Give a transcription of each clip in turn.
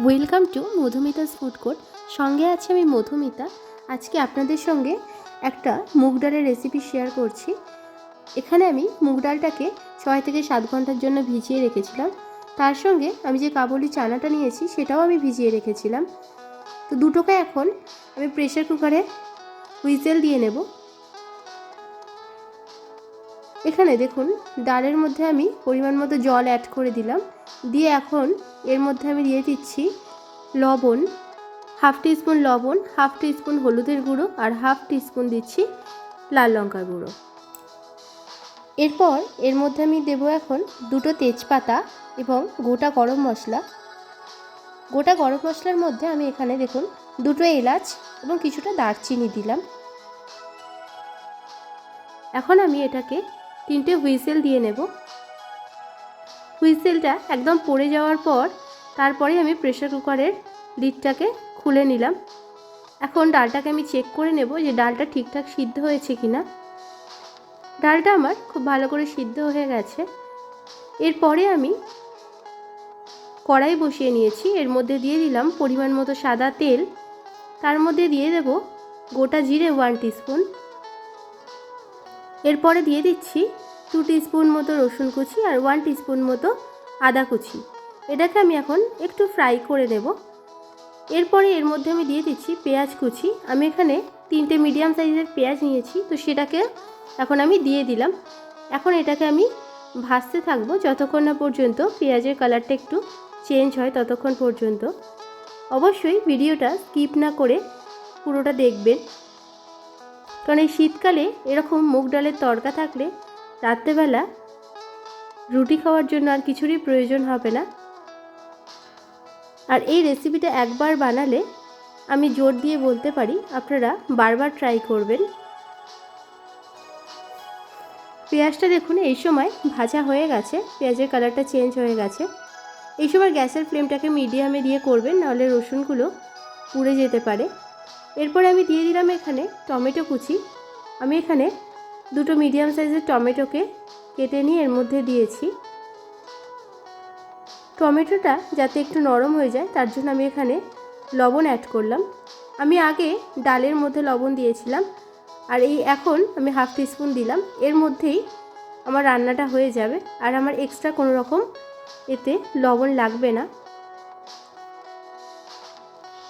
Welcome to Madhumita's food court. সঙ্গে আছে আমি মধুমিতা। আজকে আপনাদের সঙ্গে একটা মুগ ডালের রেসিপি শেয়ার করছি। এখানে আমি মুগ ডালটাকে ছয় থেকে সাত ঘণ্টার জন্য ভিজিয়ে রেখেছিলাম। তার সঙ্গে আমি যে কাবুলি চানাটা নিয়েছি, সেটাও আমি ভিজিয়ে রেখেছিলাম। তো দুটোকে এখন আমি প্রেশার কুকারে হুইসেল দিয়ে নেব। এখানে দেখুন ডালের মধ্যে আমি পরিমাণ মতো জল অ্যাড করে দিলাম। দিয়ে এখন এর মধ্যে আমি দিয়ে দিচ্ছি লবণ, হাফ টিস্পুন লবণ, হাফ টিস্পুন হলুদের গুঁড়ো আর হাফ টিস্পুন দিচ্ছি লাল লঙ্কার গুঁড়ো। এরপর এর মধ্যে আমি দেবো এখন দুটো তেজপাতা এবং গোটা গরম মশলা। গোটা গরম মশলার মধ্যে আমি এখানে দেখুন, দুটো এলাচ এবং কিছুটা দারচিনি দিলাম। এখন আমি এটাকে তিনটে হুইসেল দিয়ে নেব। হুইসেলটা একদম পড়ে যাওয়ার পর তারপরে আমি প্রেশার কুকারের লিডটাকে খুলে নিলাম। এখন ডালটাকে আমি চেক করে নেব যে ডালটা ঠিকঠাক সিদ্ধ হয়েছে কি না ডালটা আমার খুব ভালো করে সিদ্ধ হয়ে গেছে। এরপরে আমি কড়াই বসিয়ে নিয়েছি। এর মধ্যে দিয়ে দিলাম পরিমাণ মতো সাদা তেল। তার মধ্যে দিয়ে দেব গোটা জিরে ওয়ান টিস্পুন। এরপরে দিয়ে দিচ্ছি টু টিস্পুন মতো রসুন কুচি আর ওয়ান টিস্পুন মতো আদা কুচি। এটাকে আমি এখন একটু ফ্রাই করে নেব। এরপরে এর মধ্যে আমি দিয়ে দিচ্ছি পেঁয়াজ কুচি। আমি এখানে তিনটে মিডিয়াম সাইজের পেঁয়াজ নিয়েছি, তো সেটাকে এখন আমি দিয়ে দিলাম। এখন এটাকে আমি ভাজতে থাকব যতক্ষণ না পর্যন্ত পেঁয়াজের কালারটা একটু চেঞ্জ হয় ততক্ষণ পর্যন্ত। অবশ্যই ভিডিওটা স্কিপ না করে পুরোটা দেখবেন। কারণ এই শীতকালে এরকম মুগ ডালের তরকা থাকলে রাত্রেবেলা রুটি খাওয়ার জন্য আর কিছুরই প্রয়োজন হবে না। আর এই রেসিপিটা একবার বানালে আমি জোর দিয়ে বলতে পারি, আপনারা বারবার ট্রাই করবেন। পেঁয়াজটা দেখুন, এই সময় ভাজা হয়ে গেছে, পেঁয়াজের কালারটা চেঞ্জ হয়ে গেছে। এই সময় গ্যাসের ফ্লেমটাকে মিডিয়ামে দিয়ে করবেন, নাহলে রসুনগুলো পুড়ে যেতে পারে। এরপর আমি দিয়ে দিলাম এখানে টমেটো কুচি। আমি এখানে দুটো মিডিয়াম সাইজের টমেটোকে কেটে নিয়ে এর মধ্যে দিয়েছি। টমেটোটা যাতে একটু নরম হয়ে যায়, তার জন্য আমি এখানে লবণ অ্যাড করলাম। আমি আগে ডালের মধ্যে লবণ দিয়েছিলাম আর এই এখন আমি হাফ টিস্পুন দিলাম। এর মধ্যেই আমার রান্নাটা হয়ে যাবে আর আমার এক্সট্রা কোনো রকম এতে লবণ লাগবে না।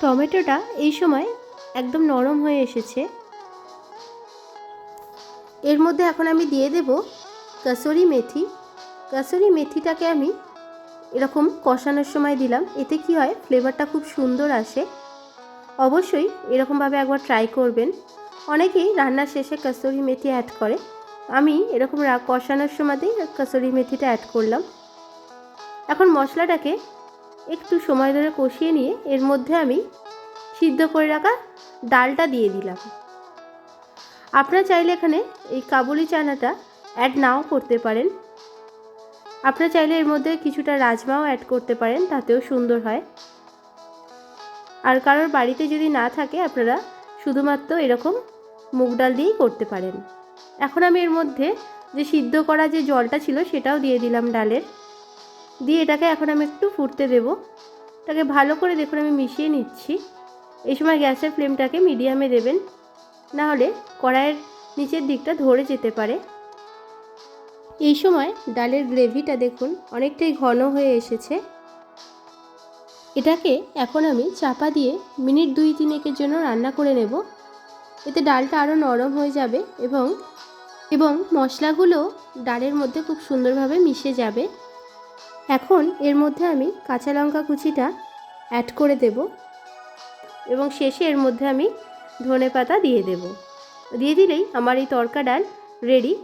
টমেটোটা এই সময় একদম নরম হয়ে এসেছে। এর মধ্যে এখন আমি দিয়ে দেব কাসুরি মেথি। কাসুরি মেথিটাকে আমি এরকম কষানোর সময় দিলাম। এতে কি হয় ফ্লেভারটা খুব সুন্দর আসে। অবশ্যই এরকমভাবে একবার ট্রাই করবেন। অনেকেই রান্নার শেষে কাসুরি মেথি অ্যাড করে। আমি এরকম কষানোর সময়তেই কাসুরি মেথিটা অ্যাড করলাম। এখন মশলাটাকে একটু সময় ধরে কষিয়ে নিয়ে এর মধ্যে আমি সিদ্ধ করে রাখা ডালটা দিয়ে দিলাম। আপনারা চাইলে এখানে এই কাবুলি চানাটা অ্যাড নাও করতে পারেন। আপনারা চাইলে এর মধ্যে কিছুটা রাজমাও অ্যাড করতে পারেন, তাতেও সুন্দর হয়। আর কারোর বাড়িতে যদি না থাকে, আপনারা শুধুমাত্র এরকম মুগ ডাল দিয়েই করতে পারেন। এখন আমি এর মধ্যে যে সিদ্ধ করা যে জলটা ছিল, সেটাও দিয়ে দিলাম ডালের। দিয়ে এটাকে এখন আমি একটু ফুটতে দেব। এটাকে ভালো করে দেখুন, আমি মিশিয়ে নিচ্ছি। এই সময় গ্যাসের ফ্লেমটাকে মিডিয়ামে দেবেন। না হলে কড়াইয়ের নিচের দিকটা ধরে যেতে পারে। এই সময় ডালের গ্রেভিটা দেখুন অনেকটাই ঘন হয়ে এসেছে। এটাকে এখন আমি চাপা দিয়ে মিনিট দুই তিনেকের জন্য রান্না করে নেব। এতে ডালটা আরও নরম হয়ে যাবে এবং এবং মশলাগুলো ডালের মধ্যে খুব সুন্দরভাবে মিশে যাবে। এখন এর মধ্যে আমি কাঁচা লঙ্কা কুচিটা অ্যাড করে দেব। এবং শেষে এর মধ্যে আমি ধনে পাতা দিয়ে দেব। দিয়ে দিলেই আমার এই তরকা ডাল রেডি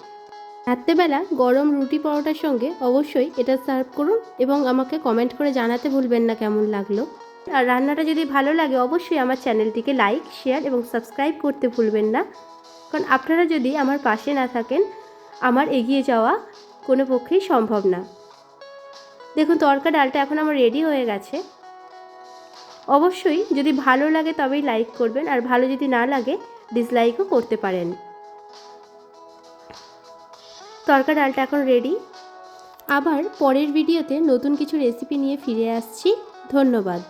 রাত্রেবেলা গরম রুটি পরোটার সঙ্গে অবশ্যই এটা সার্ভ করুন এবং আমাকে কমেন্ট করে জানাতে ভুলবেন না কেমন লাগল। আর রান্নাটা যদি ভালো লাগে অবশ্যই আমার চ্যানেলটিকে লাইক শেয়ার এবং সাবস্ক্রাইব করতে ভুলবেন না। কারণ আপনারা যদি আমার পাশে না থাকেন, আমার এগিয়ে যাওয়া কোনো পক্ষেই সম্ভব না। দেখুন তরকা ডালটা এখন আমার রেডি হয়ে গেছে। অবশ্যই যদি ভালো লাগে তবেই লাইক করবেন, আর ভালো যদি না লাগে ডিসলাইকও করতে পারেন। তরকা ডালটা এখন রেডি আবার পরের ভিডিওতে নতুন কিছু রেসিপি নিয়ে ফিরে আসছি। ধন্যবাদ।